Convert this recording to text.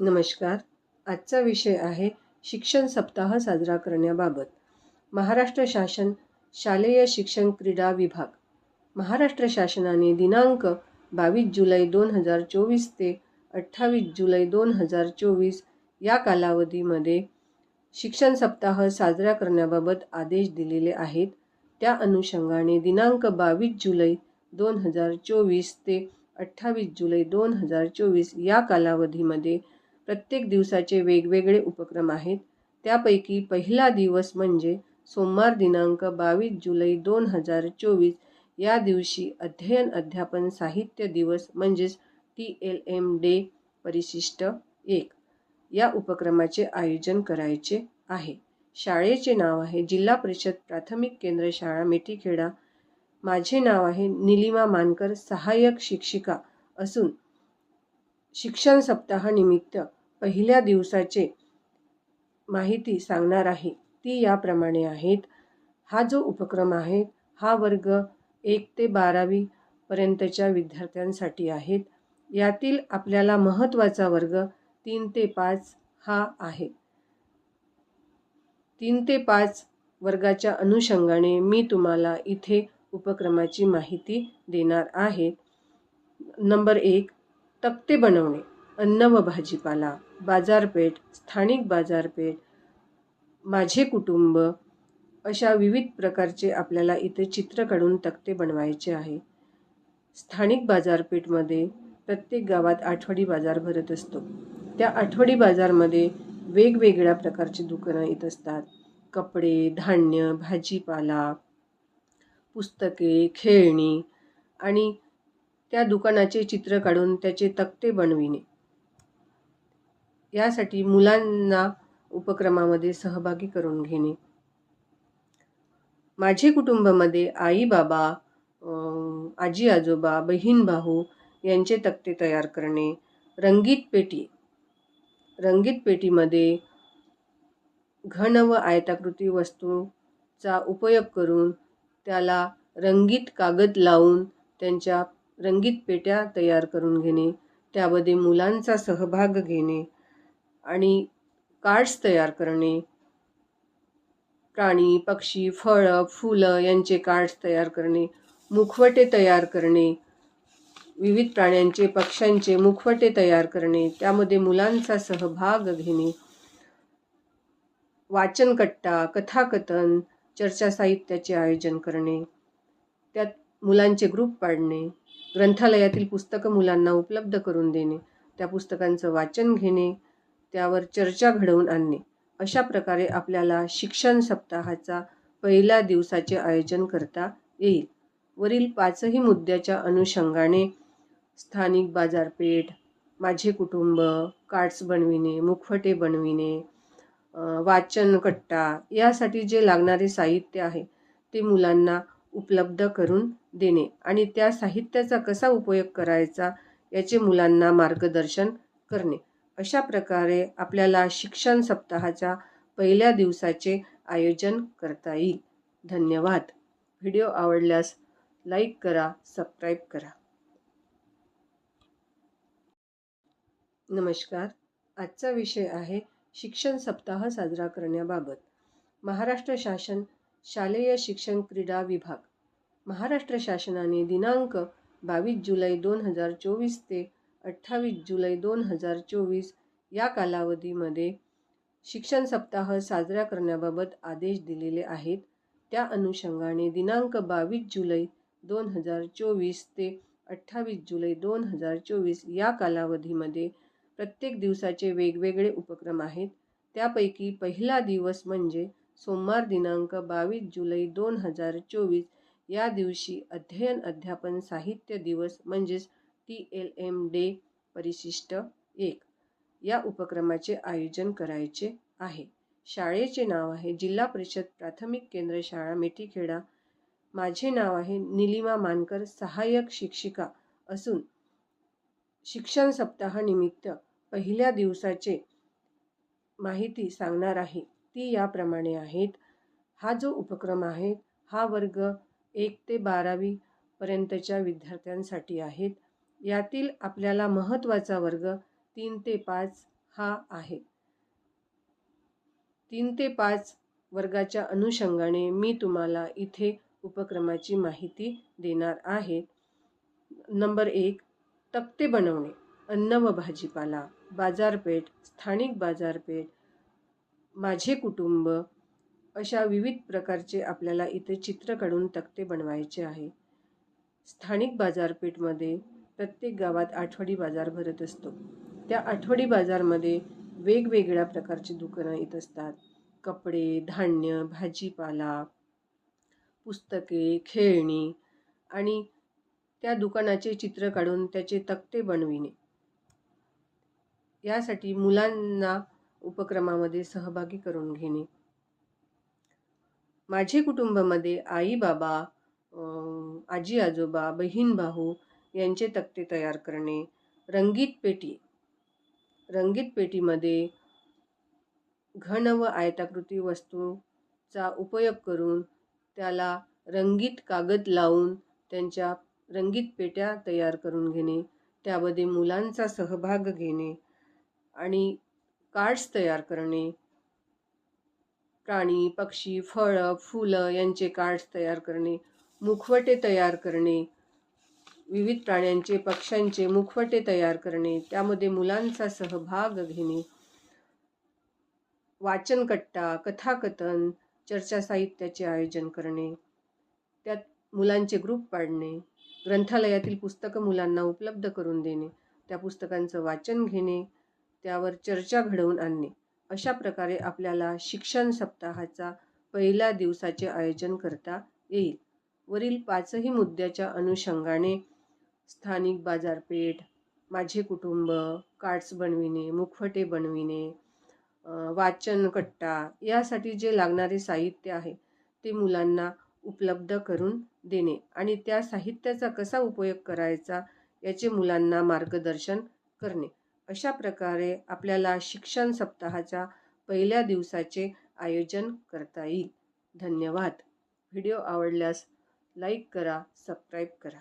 नमस्कार. आजचा विषय आहे शिक्षण सप्ताह साजरा करण्याबाबत. महाराष्ट्र शासन शालेय शिक्षण क्रीडा विभाग. महाराष्ट्र शासनाने दिनांक बावीस जुलै दोन हजार चोवीस ते अठ्ठावीस जुलै दोन हजार चोवीस या कालावधीमध्ये शिक्षण सप्ताह साजरा करण्याबाबत आदेश दिलेले आहेत. त्या अनुषंगाने दिनांक बावीस जुलै दोन हजार चोवीस ते अठ्ठावीस जुलै दोन हजार चोवीस या कालावधीमध्ये प्रत्येक दिवसाचे वेगवेगळे उपक्रम आहेत. त्यापैकी पहिला दिवस म्हणजे सोमवार दिनांक बावीस जुलै दोन हजार चोवीस. या दिवशी अध्ययन अध्यापन साहित्य दिवस म्हणजेच टी एल एम डे परिशिष्ट एक. या उपक्रमाचे आयोजन करायचे आहे. शाळेचे नाव आहे जिल्हा परिषद प्राथमिक केंद्र शाळा मेटीखेडा. माझे नाव आहे निलिमा मानकर सहाय्यक शिक्षिका असून शिक्षण सप्ताहानिमित्त पहिल्या दिवसाचे माहिती सांगणार आहे. ती याप्रमाणे आहेत. हा जो उपक्रम आहे हा वर्ग एक ते बारावी पर्यंतच्या विद्यार्थ्यांसाठी आहेत. यातील आपल्याला महत्त्वाचा वर्ग तीन ते पाच हा आहे. तीन ते पाच वर्गाच्या अनुषंगाने मी तुम्हाला इथे उपक्रमाची माहिती देणार आहे. नंबर एक तक्ते बनवणे. अन्न व भाजीपाला बाजारपेठ स्थानिक बाजारपेठ माझे कुटुंब अशा विविध प्रकारचे आपल्याला इथे चित्र काढून तक्ते बनवायचे आहे. स्थानिक बाजारपेठमध्ये प्रत्येक गावात आठवडी बाजार भरत असतो. त्या आठवडी बाजारमध्ये वेगवेगळ्या प्रकारची दुकानं येत असतात. कपडे धान्य भाजीपाला पुस्तके खेळणी आणि त्या दुकानाचे चित्र काढून त्याचे तक्ते बनविणे. यासाठी मुलांना उपक्रमामध्ये सहभागी करून घेणे. माझे कुटुंबामध्ये आई बाबा आजी आजोबा बहीण भाऊ यांचे तक्ते तयार करणे. रंगीत पेटी रंगीत पेटीमध्ये घन व आयताकृती वस्तूचा उपयोग करून त्याला रंगीत कागद लावून त्यांच्या रंगीत पेट्या तयार करून घेणे. त्यामध्ये मुलांचा सहभाग घेणे. आणि कार्ड्स तयार करणे प्राणी पक्षी फळं फुलं यांचे कार्ड्स तयार करणे मुखवटे तयार करणे विविध प्राण्यांचे पक्ष्यांचे मुखवटे तयार करणे त्यामध्ये मुलांचा सहभाग घेणे वाचनकट्टा कथाकथन चर्चा साहित्याचे आयोजन करणे त्यात मुलांचे ग्रुप पाडणे ग्रंथालयातील पुस्तकं मुलांना उपलब्ध करून देणे त्या पुस्तकांचं वाचन घेणे त्यावर चर्चा घडवून आणणे. अशा प्रकारे आपल्याला शिक्षण सप्ताहाचा पहिल्या दिवसाचे आयोजन करता येईल. वरील पाचही मुद्द्याच्या अनुषंगाने स्थानिक बाजारपेठ माझे कुटुंब कार्ड्स बनविणे मुखवटे बनविणे वाचन कट्टा यासाठी जे लागणारे साहित्य आहे ते मुलांना उपलब्ध करून देणे आणि त्या साहित्याचा कसा उपयोग करायचा याचे मुलांना मार्गदर्शन करणे. अशा प्रकारे आपल्याला शिक्षण सप्ताहाच्या पहिल्या दिवसाचे आयोजन करता येईल. धन्यवाद. व्हिडिओ आवडल्यास लाईक करा सबस्क्राईब करा. नमस्कार. आजचा विषय आहे शिक्षण सप्ताह साजरा करण्याबाबत. महाराष्ट्र शासन शालेय शिक्षण क्रीडा विभाग. महाराष्ट्र शासनाने दिनांक बावीस जुलै दोन हजार चोवीस ते अठ्ठावीस जुलै दोन हजार चोवीस या कालावधीमध्ये शिक्षण सप्ताह साजरा करण्याबाबत आदेश दिलेले आहेत. त्या अनुषंगाने दिनांक बावीस जुलै दोन हजार चोवीस ते अठ्ठावीस जुलै दोन हजार चोवीस या कालावधीमध्ये प्रत्येक दिवसाचे वेगवेगळे उपक्रम आहेत. त्यापैकी पहिला दिवस म्हणजे सोमवार दिनांक बावीस जुलै दोन हजार चोवीस या दिवशी अध्ययन अध्यापन साहित्य दिवस म्हणजेच टी एल एम डे परिशिष्ट एक. या उपक्रमाचे आयोजन करायचे आहे. शाळेचे नाव आहे जिल्हा परिषद प्राथमिक केंद्र शाळा मेटीखेडा. माझे नाव आहे निलिमा मानकर सहाय्यक शिक्षिका असून शिक्षण सप्ताहानिमित्त पहिल्या दिवसाचे माहिती सांगणार आहे. ती याप्रमाणे आहेत. हा जो उपक्रम आहे हा वर्ग एक ते बारावी पर्यंतच्या विद्यार्थ्यांसाठी आहेत. यातील आपल्याला महत्त्वाचा वर्ग तीन ते पाच हा आहे. तीन ते पाच वर्गाच्या अनुषंगाने मी तुम्हाला इथे उपक्रमाची माहिती देणार आहे. नंबर एक तक्ते बनवणे. अन्न व भाजीपाला बाजारपेठ स्थानिक बाजारपेठ माझे कुटुंब अशा विविध प्रकारचे आपल्याला इथे चित्र काढून तक्ते बनवायचे आहे. स्थानिक बाजारपेठमध्ये प्रत्येक गावात आठवडी बाजार भरत असतो. त्या आठवडी बाजारमध्ये वेगवेगळ्या प्रकारची दुकानं येत असतात. कपडे धान्य भाजीपाला पुस्तके खेळणी आणि त्या दुकानाचे चित्र काढून त्याचे तक्ते बनविणे. यासाठी मुलांना उपक्रमामध्ये सहभागी करून घेणे. माझे कुटुंबामध्ये आई बाबा आजी आजोबा बहीण भाऊ यांचे तक्ते तयार करणे. रंगीत पेटी रंगीत पेटीमध्ये घन व आयताकृती वस्तूचा उपयोग करून त्याला रंगीत कागद लावून त्यांच्या रंगीत पेट्या तयार करून घेणे त्यामध्ये मुलांचा सहभाग घेणे आणि कार्ड्स तयार करणे. प्राणी पक्षी फळं फुलं यांचे कार्ड्स तयार करणे मुखवटे तयार करणे विविध प्राण्यांचे पक्ष्यांचे मुखवटे तयार करणे त्यामध्ये मुलांचा सहभाग घेणे वाचनकट्टा कथाकथन चर्चा साहित्याचे आयोजन करणे त्यात मुलांचे ग्रुप पाडणे ग्रंथालयातील पुस्तकं मुलांना उपलब्ध करून देणे त्या पुस्तकांचं वाचन घेणे त्यावर चर्चा घडवून आणणे. अशा प्रकारे आपल्याला शिक्षण सप्ताहाचा पहिल्या दिवसाचे आयोजन करता येईल. वरील पाचही मुद्द्याच्या अनुषंगाने स्थानिक बाजारपेठ माझे कुटुंब कार्ड्स बनविणे मुखवटे बनविणे वाचन कट्टा यासाठी जे लागणारे साहित्य आहे ते मुलांना उपलब्ध करून देणे आणि त्या साहित्याचा कसा उपयोग करायचा याचे मुलांना मार्गदर्शन करणे. अशा प्रकारे आपल्याला शिक्षण सप्ताहाच्या पहिल्या दिवसाचे आयोजन करता येईल. धन्यवाद. व्हिडिओ आवडल्यास लाईक करा सबस्क्राईब करा.